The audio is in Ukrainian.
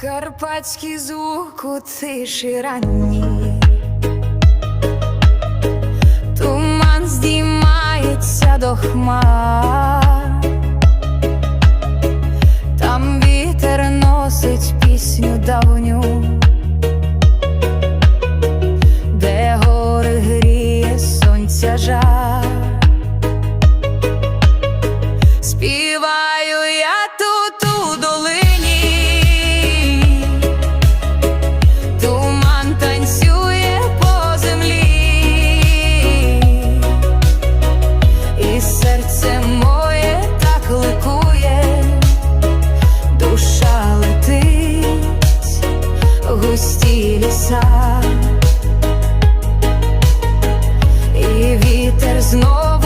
Карпатський звук у тиші ранній. Туман здіймається до хмар густі ліса, і вітер знов.